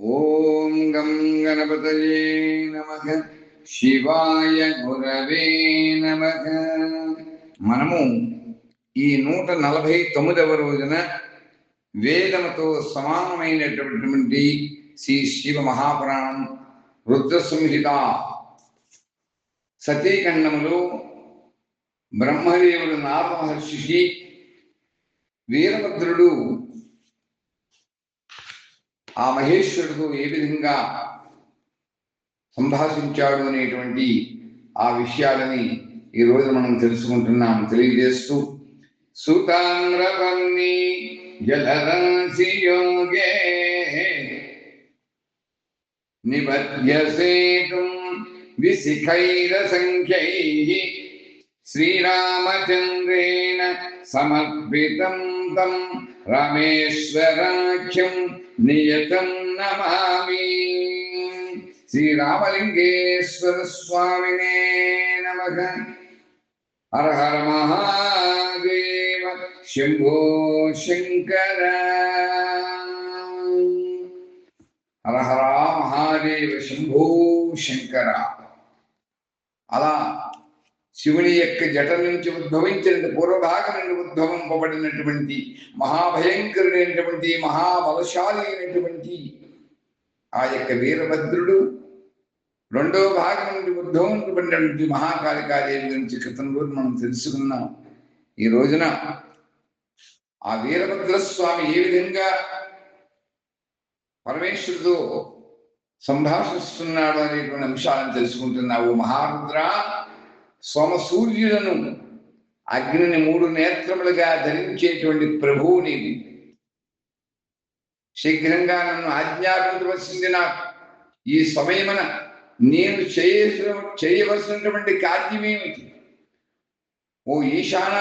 ఓం గం గణపతయే నమః. శివాయ గురవే నమః. మనము ఈ నూట నలభై తొమ్మిదవ రోజున వేదముతో సమానమైనటువంటి శ్రీ శివ మహాపురాణం రుద్ర సంహిత సతీఖండములో బ్రహ్మదేవుడు నారమహర్షికి వీరభద్రుడు ఆ మహేశ్వరుడు ఏ విధంగా సంభాషించాడు అనేటువంటి ఆ విషయాలని ఈ రోజు మనం తెలుసుకుంటున్నాం. తెలియజేస్తూ సుతామ్రపర్ణి జలరాశి యోగే నిబధ్యసేతుం విశిఖైర సంఖ్యై శ్రీరామచంద్రేణ సమర్పితం తం రమేశ్వరాఖ్యం నియతం నమామి శ్రీరామలింగేశ్వర స్వామినే నమ హర హర మహాదేవ శంభో శంకర హర హర మహాదేవ శంభో శంకర అలా శివుని యొక్క జట నుంచి ఉద్భవించిన పూర్వభాగం నుండి ఉద్భవింపబడినటువంటి మహాభయంకరుడైనటువంటి మహాబలశాలి అయినటువంటి ఆ యొక్క వీరభద్రుడు రెండో భాగం నుండి ఉద్భవింపబడినటువంటి మహాకాళికాదేవి గురించి క్రితం రోజు మనం తెలుసుకున్నాం. ఈ రోజున ఆ వీరభద్ర స్వామి ఏ విధంగా పరమేశ్వరుడు సంభాషిస్తున్నాడు అనేటువంటి అంశాలను తెలుసుకుంటున్నావు. మహారుద్ర సూర్యులను అగ్నిని మూడు నేత్రములుగా ధరించేటువంటి ప్రభువు నీవు. శీఘ్రంగా నన్ను ఆజ్ఞాపించవలసింది నాకు. ఈ సమయమున నేను చేయ చేయవలసినటువంటి కార్యమేమిటి? ఓ ఈశాన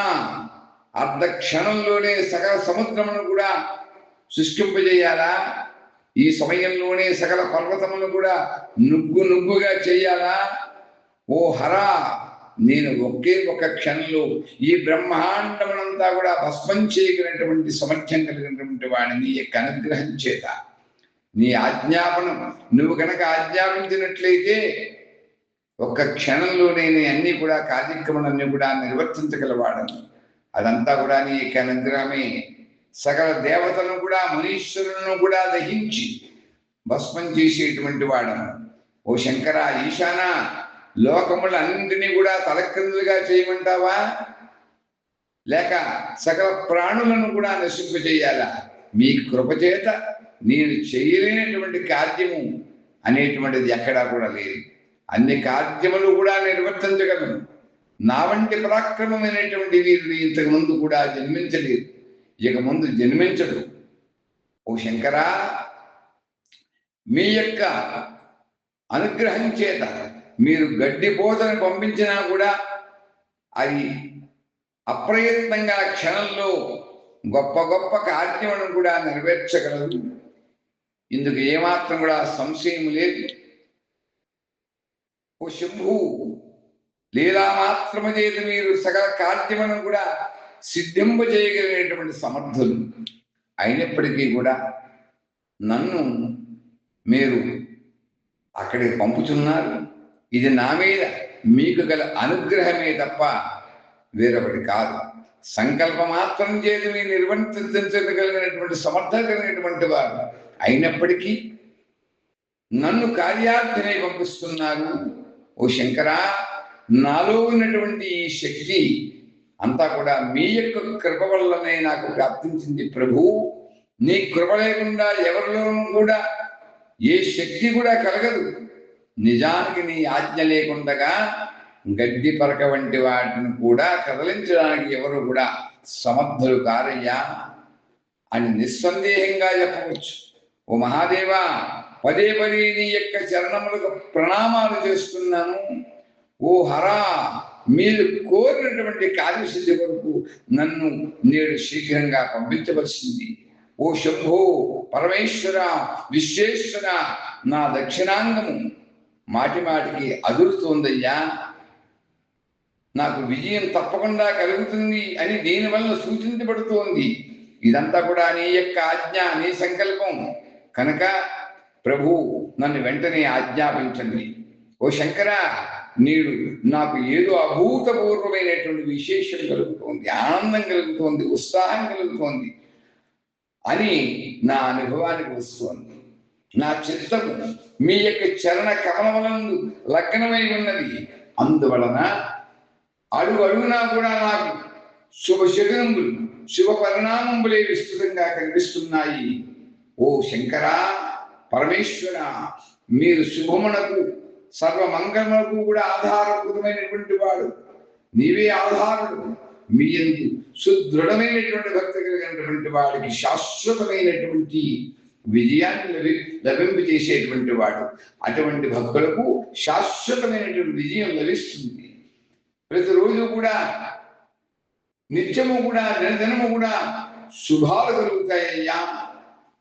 అర్ధ క్షణంలోనే సకల సముద్రమును కూడా సృష్టింపజేయాలా? ఈ సమయంలోనే సకల పర్వతములను కూడా నుగ్గు నుగ్గుగా చేయాలా? ఓ హరా నేను ఒకే ఒక క్షణంలో ఈ బ్రహ్మాండమునంతా కూడా భస్మం చేయగలిగినటువంటి సమర్థ్యం కలిగినటువంటి వాడిని నీ యొక్క అనుగ్రహం చేత. నీ ఆజ్ఞాపనం నువ్వు కనుక ఆజ్ఞాపించినట్లయితే ఒక్క క్షణంలో నేను అన్ని కూడా కార్యక్రమాలన్నీ కూడా నిర్వర్తించగలవాడను. అదంతా కూడా నీ యొక్క అనుగ్రహమే సకల దేవతలను కూడా మునీశ్వరులను కూడా దహించి భస్మం చేసేటువంటి వాడను ఓ శంకర ఈశానా లోకములన్నింటినీ కూడా తలక్రిందులుగా చేయమంటావా? లేక సకల ప్రాణులను కూడా నశింపజేయాలా మీ కృపచేత నేను చేయలేనటువంటి కార్యము అనేటువంటిది ఎక్కడా కూడా లేదు. అన్ని కార్యములు కూడా నిర్వర్తించగలను. నా వంటి పరాక్రమమైనటువంటి వీరుడు ఇంతకు ముందు కూడా జన్మించలేదు. ఇక ముందు జన్మించడు. ఓ శంకరా మీ యొక్క అనుగ్రహం చేత మీరు గడ్డిపోతను పంపించినా కూడా అది అప్రయత్నంగా క్షణంలో గొప్ప గొప్ప కార్యములను కూడా నెరవేర్చగలదు. ఇందుకు ఏమాత్రం కూడా సంశయం లేదు. ఓ శంభు లీలా మాత్రము చేతి మీరు సకల కార్యములను కూడా సిద్ధింప చేయగలిగినటువంటి సమర్థులు అయినప్పటికీ కూడా నన్ను మీరు అక్కడికి పంపుతున్నారు. ఇది నా మీద మీకు గల అనుగ్రహమే తప్ప వేరొకటి కాదు. సంకల్ప మాత్రం చేసి మీరు నిర్వర్తించగలిగినటువంటి సమర్థ కలిగినటువంటి వారు అయినప్పటికీ నన్ను కార్యార్థనే పంపిస్తున్నారు. ఓ శంకరా నాలో ఉన్నటువంటి ఈ శక్తి అంతా కూడా మీ యొక్క కృప వల్లనే నాకు ప్రాప్తించింది ప్రభు. నీ కృప లేకుండా ఎవరిలోనూ కూడా ఏ శక్తి కూడా కలగదు. నిజానికి నీ ఆజ్ఞ లేకుండగా గడ్డి పరక వంటి వాటిని కూడా కదలించడానికి ఎవరు కూడా సమర్థులు కారయ్యా అని నిస్సందేహంగా చెప్పవచ్చు. ఓ మహాదేవా పదే పదే నీ యొక్క చరణములకు ప్రణామాలు చేస్తున్నాను. ఓ హరా మీరు కోరినటువంటి కార్యసిద్ధి వరకు నన్ను నేడు శీఘ్రంగా పంపించవలసింది. ఓ శంభో పరమేశ్వర విశ్వేశ్వర నా దక్షిణాంగము. మాటి మాటికి అదురుతోందయ్యా. నాకు విజయం తప్పకుండా కలుగుతుంది అని దీనివల్ల సూచించబడుతోంది. ఇదంతా కూడా నీ యొక్క ఆజ్ఞ నీ సంకల్పం. కనుక ప్రభు నన్ను వెంటనే ఆజ్ఞాపించండి. ఓ శంకర నీడు నాకు ఏదో అభూతపూర్వమైనటువంటి విశేషం కలుగుతోంది ఆనందం కలుగుతోంది ఉత్సాహం కలుగుతోంది అని నా అనుభవానికి వస్తోంది. నా చిత్తము మీ యొక్క చరణ కమలములందు లగ్నమై ఉన్నది. అందువలన అడుగు అడుగునా కూడా నాకు శుభ శకునములు శుభ పరిణామములే విస్తృతంగా కనిపిస్తున్నాయి. ఓ శంకర పరమేశ్వర మీరు శుభమునకు సర్వమంగళములకు కూడా ఆధారభూతమైనటువంటి వాడు. నీవే ఆధారుడు. మీ ఎందు సుదృఢమైనటువంటి భక్తి కలిగినటువంటి వాడికి శాశ్వతమైనటువంటి విజయాన్ని లభి లభింపజేసేటువంటి వాడు. అటువంటి భక్తులకు శాశ్వతమైనటువంటి విజయం లభిస్తుంది. ప్రతిరోజు కూడా నిత్యము కూడా నిరదనము కూడా శుభాలు కలుగుతాయ్యా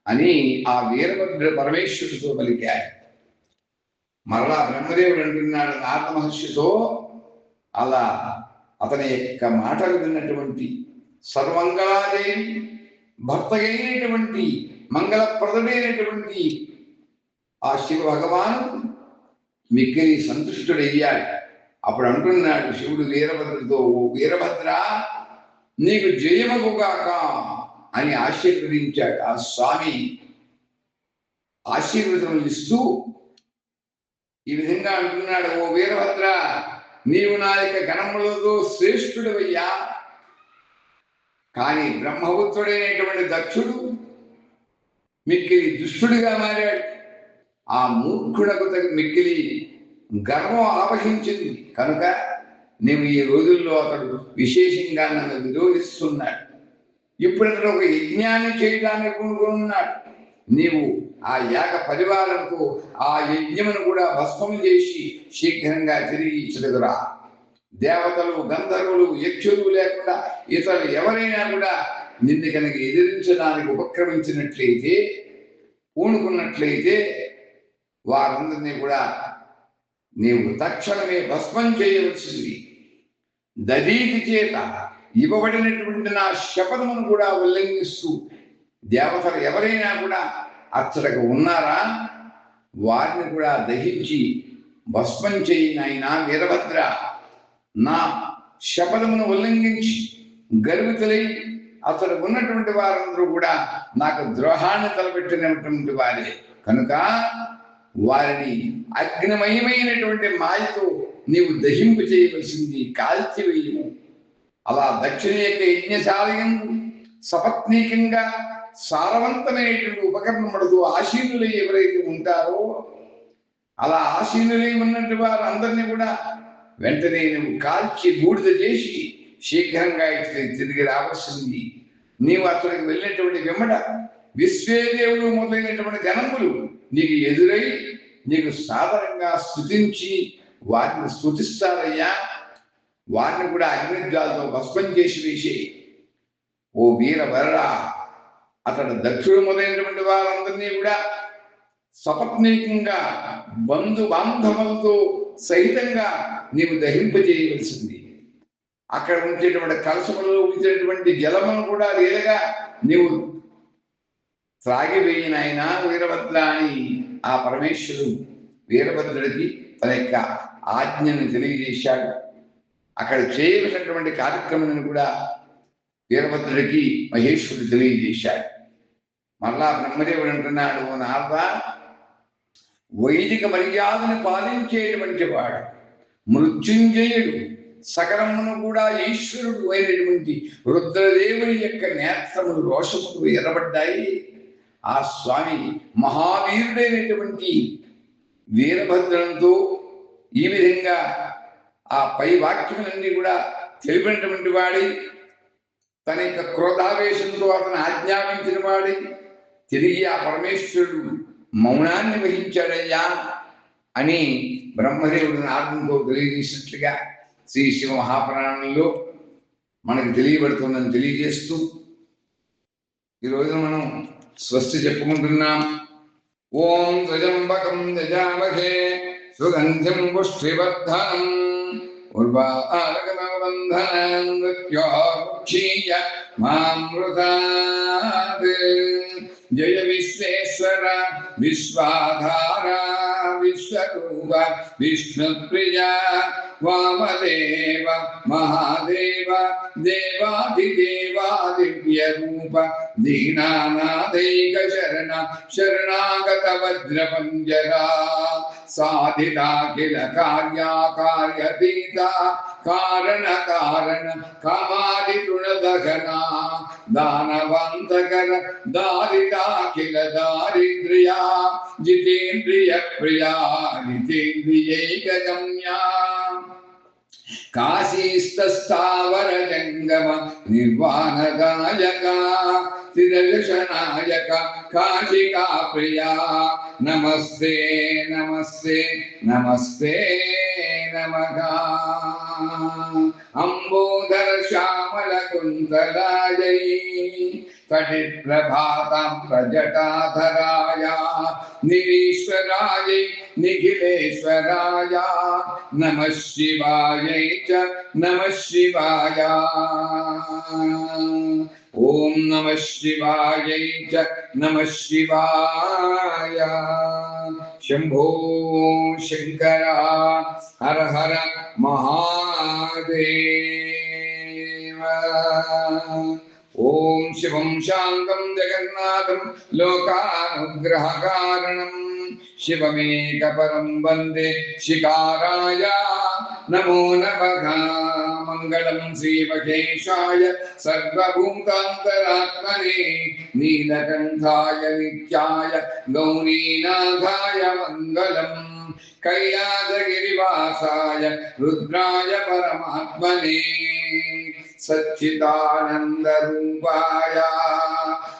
అని ఆ వీరభద్ర పరమేశ్వరుడితో పలికాడు మరలా బ్రహ్మదేవుడు అంటున్నాడు నారద మహర్షితో అలా అతని యొక్క మాటలు విన్నటువంటి సర్వంగళాదేవి భర్త అయినటువంటి మంగళప్రదమైనటువంటి ఆ శివ భగవాను మిక్కిలి సంతుష్టుడయ్యాడు అప్పుడు అంటున్నాడు శివుడు వీరభద్రతో ఓ వీరభద్ర నీకు జయమగుగాక అని ఆశీర్వదించాడు ఆ స్వామి. ఆశీర్వదం ఇస్తూ ఈ విధంగా అంటున్నాడు ఓ వీరభద్ర నీవు నా యొక్క గణములతో శ్రేష్ఠుడవయ్యా. కానీ బ్రహ్మపుత్రుడైనటువంటి దక్షుడు మిక్కిలి దుష్టుడిగా మారాడు. ఆ మూర్ఖుడకు తగిన మిక్కిలి గర్వం ఆవహించింది. కనుక నేను ఈ రోజుల్లో అతడు విశేషంగా నన్ను విరోధిస్తున్నాడు. ఇప్పుడు అతడు ఒక యజ్ఞాన్ని చేయడానికి ఉన్నాడు నీవు ఆ యాగ పరివారంతో ఆ యజ్ఞమును కూడా భస్మం చేసి శీఘ్రంగా తిరిగి ఇచ్చదురా దేవతలు గంధర్వులు యక్షులు లేకుండా ఇతరులు ఎవరైనా కూడా నిన్ను కనుక ఎదిరించడానికి ఉపక్రమించినట్లయితే పూనుకున్నట్లయితే వారందరినీ కూడా నీవు తక్షణమే భస్మం చేయవలసింది. దదీతి చేత ఇవ్వబడినటువంటి నా శపథమును కూడా ఉల్లంఘిస్తూ దేవతలు ఎవరైనా కూడా అచ్చటకు ఉన్నారా? వారిని కూడా దహించి భస్మం చేయి నాయన వీరభద్ర. నా శపథమును ఉల్లంఘించి గర్వితులై అతడు ఉన్నటువంటి వారందరూ కూడా నాకు ద్రోహాన్ని తలపెట్టినటువంటి వారే. కనుక వారిని అగ్నిమయమైనటువంటి మాయతో నీవు దహింపు చేయవలసింది కాల్చివేయము అలా దక్షిణ యొక్క యజ్ఞశాలయందు సపత్నీకంగా సారవంతమైనటువంటి ఉపకరణములతో ఆశీనులు ఎవరైతే ఉంటారో అలా ఆశీనులై ఉన్నట్టు వారందరినీ కూడా వెంటనే నువ్వు కాల్చి బూడిద చేసి శీఘ్రంగా ఇక్కడికి తిరిగి రావాల్సింది. నీవు అక్కడికి వెళ్ళినటువంటి వెంబడ విశ్వేదేవుడు మొదలైనటువంటి గణములు నీకు ఎదురై నీకు సాధారణంగా స్థుతించి వారిని స్థుతిస్తారయ్యా వారిని కూడా అగ్నిద్వాలతో భస్మం చేసి వేసి ఓ వీర వరరా అతడు దక్షుడు మొదలైనటువంటి వారందరినీ కూడా సపత్నీకంగా బంధు బాంధవులతో సహితంగా నీవు దహింపజేయవలసింది. అక్కడ ఉంచేటువంటి కలసములో ఉంచేటువంటి జలమును కూడా లేదగా నీవు త్రాగివేయిన ఆయన వీరభద్ర అని ఆ పరమేశ్వరుడు వీరభద్రుడికి తన యొక్క ఆజ్ఞను తెలియజేశాడు. అక్కడ చేయవలసినటువంటి కార్యక్రమాన్ని కూడా వీరభద్రుడికి మహేశ్వరుడు తెలియజేశాడు. మరలా బ్రహ్మదేవుడు అంటున్నాడు ఓ వైదిక మర్యాదను పాలించేటువంటి వాడు మృత్యుంజయుడు. సకలమును కూడా ఈశ్వరుడు అయినటువంటి రుద్రదేవుని యొక్క నేత్రములు రోషములు ఎర్రబడ్డాయి. ఆ స్వామి మహావీరుడైనటువంటి వీరభద్రంతో ఈ విధంగా ఆ పై వాక్యములన్నీ కూడా తెలిపినటువంటి వాడి తన యొక్క క్రోధావేశంతో అతను ఆజ్ఞాపించిన వాడి తిరిగి ఆ పరమేశ్వరుడు మౌనాన్ని వహించాడయ్యా అని బ్రహ్మదేవుడు నాదంతో తెలియజేసినట్లుగా శ్రీ శివ మహాప్రాణంలో మనకు తెలియబడుతుందని తెలియజేస్తూ ఈ రోజున మనం స్వస్తి చెప్పుకుంటున్నాం. ఓం త్వజంబకం యజామహే సుగంధిం పుష్టివర్ధనం. ఉర్వారకమబంధనం మృత్యోక్షీయ మామృతాత్. जय विश्वेश्वर विश्वाधारा विश्वरूप विष्णुप्रिया वामदेव महादेव देवाधिदेवादिव्यरूप दीनानादैकशरण शरणागतवज्रपञ्जरा साधिताखिलकार्याकार्यतीता శరణ శరణాగత వజ్ర పంజరా సాధితాఖిల కార్యా కార్యతీత కారణ కారణ కామాది తృణదగన కాశీస్థావర జంగమ నిర్వాణగాయక త్రిదర్శనాయక కాశికా ప్రియా. నమస్తే నమస్తే నమస్తే నమగా అంబోధర శ్యామ కుంతలాయై కటి ప్రభాతం ప్రజటాధరాయ నిరీశ్వరాయ నిఖిలేశ్వరాయ నమ శివాయై చ నమ శివాయ ఓం నమ శివాయై చ నమ శివాయ శంభో శంకర హర హర ॐ शिवं शान्तं जगन्नाथं लोकानुग्रहकारणम् शिवमेकपरं वंदे शिकाराय नमो नमः। मङ्गलं श्रीमहेशाय सर्वभूतान्तरात्मने नीलकण्ठाय नित्याय गौरीनाथाय मङ्गलम् कैलासगिरिवासाय रुद्राय परमात्मने। सच्चिदानन्दरूपाय।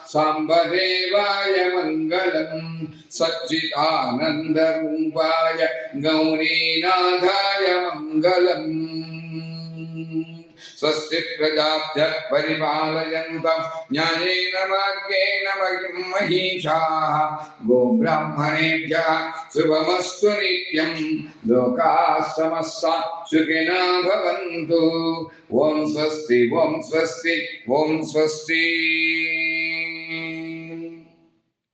साम्बदेवाय मङ्गलम् सच्चिदानन्दरूपाय गौरीनाथाय मङ्गलम्। स्वस्ति प्रजाभ्यः परिपालयन्तम् ज्ञानेन मार्गेण महिषाः। गोब्राह्मणेभ्यः शुभमस्तु नित्यं। लोकाः समस्ता सुखिना भवन्तु। ॐ स्वस्ति ॐ स्वस्ति ॐ स्वस्ति।